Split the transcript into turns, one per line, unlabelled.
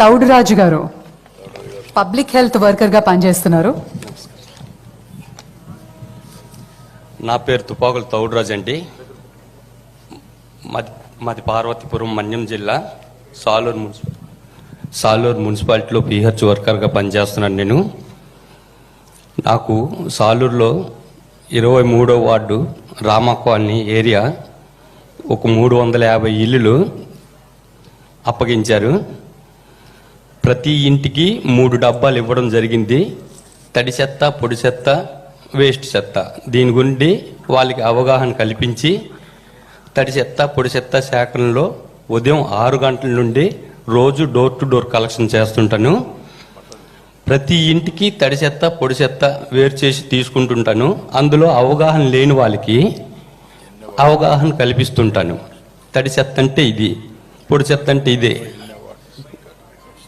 తౌడురాజు గారు public health వర్కర్గా పనిచేస్తున్నారు.
నా పేరు తుపాకుల తౌడురాజు అండి. మాది మాది పార్వతీపురం మన్యం జిల్లా సాలూరు మున్సిపల్ సాలూరు మున్సిపాలిటీలో పిహెచ్ వర్కర్గా పనిచేస్తున్నాను నేను. నాకు సాలూరులో ఇరవై మూడో వార్డు రామా కాలనీ ఏరియా ఒక మూడు వందల యాభై ఇల్లులు అప్పగించారు. ప్రతి ఇంటికి మూడు డబ్బాలు ఇవ్వడం జరిగింది. తడి చెత్త పొడి చెత్త వేస్ట్ చెత్త. దీని గురించి వాళ్ళకి అవగాహన కల్పించి తడి చెత్త పొడి చెత్త సేకరణలో ఉదయం ఆరు గంటల నుండి రోజు డోర్ టు డోర్ కలెక్షన్ చేస్తుంటాను. ప్రతి ఇంటికి తడి చెత్త పొడి చెత్త వేరు చేసి తీసుకుంటుంటాను. అందులో అవగాహన లేని వాళ్ళకి అవగాహన కల్పిస్తుంటాను. తడి చెత్త అంటే ఇది పొడి చెత్త అంటే ఇదే.